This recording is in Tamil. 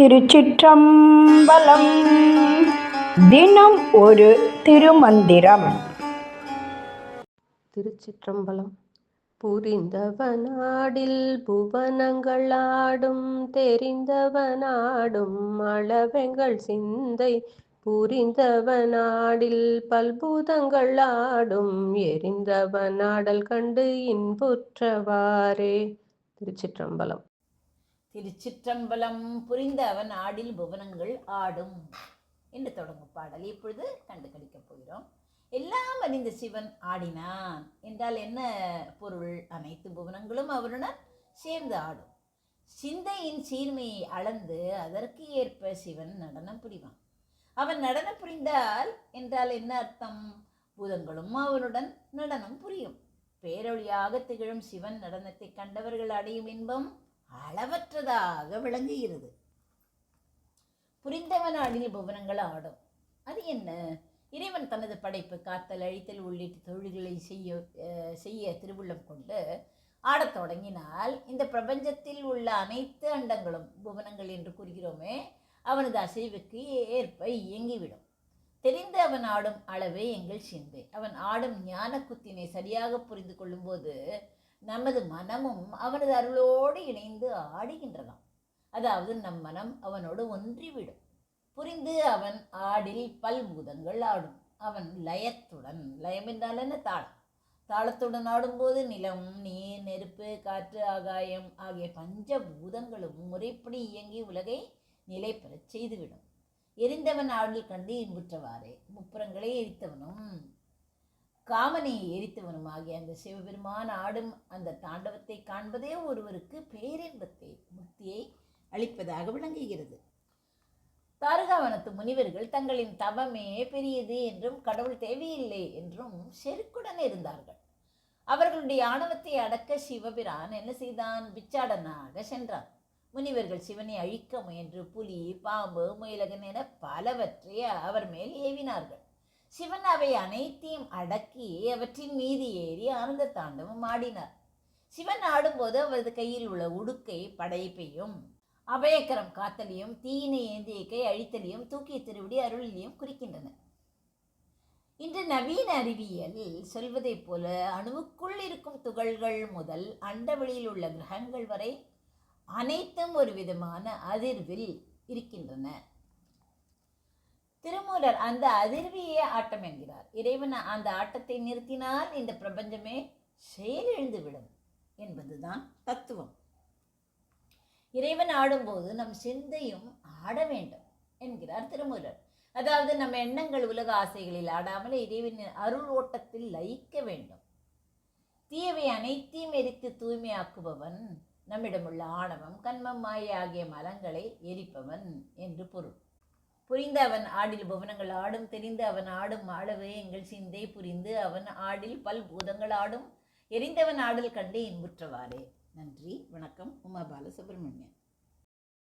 திருச்சிற்றம்பலம். தினம் ஒரு திருமந்திரம். திருச்சிற்றம்பலம். புரிந்தவனாடில் புவனங்களாடும் தெரிந்தவனாடும் அளவெங்கள் சிந்தை. புரிந்தவனாடில் பல்பூதங்களாடும் எரிந்தவனாடல் கண்டு இன்புற்றவாறே. திருச்சிற்றம்பலம். திருச்சிற்றம்பலம் புரிந்த அவன் ஆடில் புவனங்கள் ஆடும். என்று தொடங்கும் பாடல். இப்பொழுது கண்டு கடிக்கப் போகிறோம். எல்லாம் அறிந்த சிவன் ஆடினான். என்றால் என்ன பொருள்? அனைத்து புவனங்களும் அவருடன் சேர்ந்து ஆடும். சிந்தையின் சீர்மையை அளந்து அதற்கு ஏற்ப சிவன் நடனம் புரிவான். அவன் நடனம் புரிந்தால் என்றால் என்ன அர்த்தம்? பூதங்களும் அவனுடன் நடனம் புரியும். பேரொழியாக திகழும் சிவன் நடனத்தை கண்டவர்கள் அடையும் இன்பம் அளவற்றதாக விளங்குகிறது. புரிந்தவன் ஆடின புவனங்கள் ஆடும். அது என்ன? இறைவன் தனது படைப்பு காத்தல் அழித்தல் உள்ளிட்ட தொழில்களை செய்ய செய்ய திருவுள்ளம் கொண்டு ஆடத் தொடங்கினால் இந்த பிரபஞ்சத்தில் உள்ள அனைத்து அண்டங்களும் புவனங்கள் என்று கூறுகிறோமே அவனது அசைவுக்கு ஏற்ப இயங்கிவிடும். தெரிந்து அவன் ஆடும் அளவே எங்கள் சிந்தை. அவன் ஆடும் ஞான குத்தினை சரியாக புரிந்து கொள்ளும்போது நமது மனமும் அவனது அருளோடு இணைந்து ஆடுகின்றதாம். அதாவது நம் மனம் அவனோடு ஒன்றிவிடும். புரிந்து அவன் ஆடில் பல்பூதங்கள் ஆடும். அவன் லயத்துடன் லயம் என்றால் என்ன? தாளம். தாளத்துடன் ஆடும்போது நிலம் நீர் நெருப்பு காற்று ஆகாயம் ஆகிய பஞ்ச பூதங்களும் முறைப்படி இயங்கி உலகை நிலை பெறச் செய்துவிடும். எரிந்தவன் ஆடல் கண்டு இன்புற்றவாறே. முப்புறங்களை எரித்தவனும் காமனை எரித்தவனுமாகிய அந்த சிவபெருமான் ஆடும் அந்த தாண்டவத்தை காண்பதே ஒருவருக்கு பேரின்பத்தை முக்தியை அளிப்பதாக விளங்குகிறது. தாரகாவனத்து முனிவர்கள் தங்களின் தவமே பெரியது என்றும் கடவுள் தேவையில்லை என்றும் செருக்குடன் இருந்தார்கள். அவர்களுடைய ஆணவத்தை அடக்க சிவபிரான் என்ன செய்தான்? பிச்சாடனாக சென்றான். முனிவர்கள் சிவனை அழிக்க முயன்று புலி பாம்பு முயலகன் என பலவற்றை அவர் மேல் ஏவினார்கள். சிவன் அவை அனைத்தையும் அடக்கி அவற்றின் மீது ஏறி ஆனந்த தாண்டவம் ஆடினார். சிவன் ஆடும்போது அவரது கையில் உள்ள உடுக்கை படைப்பையும் அபயக்கரம் காத்தலையும் தீயினை ஏந்திய கை அழித்தலையும் தூக்கிய திருவிடி அருளிலையும் குறிக்கின்றன. இன்று நவீன அறிவியல் சொல்வதைப் போல அணுவுக்குள் இருக்கும் துகள்கள் முதல் அண்டவெளியில் உள்ள கிரகங்கள் வரை அனைத்தும் ஒரு விதமான அதிர்வில் இருக்கின்றன. திருமூலர் அந்த அதிர்வியே ஆட்டம் என்கிறார். இறைவன் அந்த ஆட்டத்தை நிறுத்தினால் இந்த பிரபஞ்சமே செயலிழந்து விடும் என்பதுதான் தத்துவம். இறைவன் ஆடும்போது நம் சிந்தையும் ஆட வேண்டும் என்கிறார் திருமூலர். அதாவது நம்ம எண்ணங்கள் உலக ஆசைகளில் ஆடாமல் இறைவனின் அருள் ஓட்டத்தில் லயிக்க வேண்டும். தீயவை அனைத்தையும் எரித்து தூய்மையாக்குபவன் நம்மிடமுள்ள ஆணவம் கண்மம் மாயை ஆகிய மலங்களை எரிப்பவன் என்று பொருள். புரிந்து அவன் ஆடில் புவனங்கள் ஆடும் தெரிந்து அவன் ஆடும் ஆளவே எங்கள் சிந்தை புரிந்து அவன் ஆடில் பல் பூதங்கள் ஆடும். எரிந்தவன் ஆடல் கண்டு இன்புற்றவாறே. நன்றி வணக்கம். உமா பாலசுப்ரமணியன்.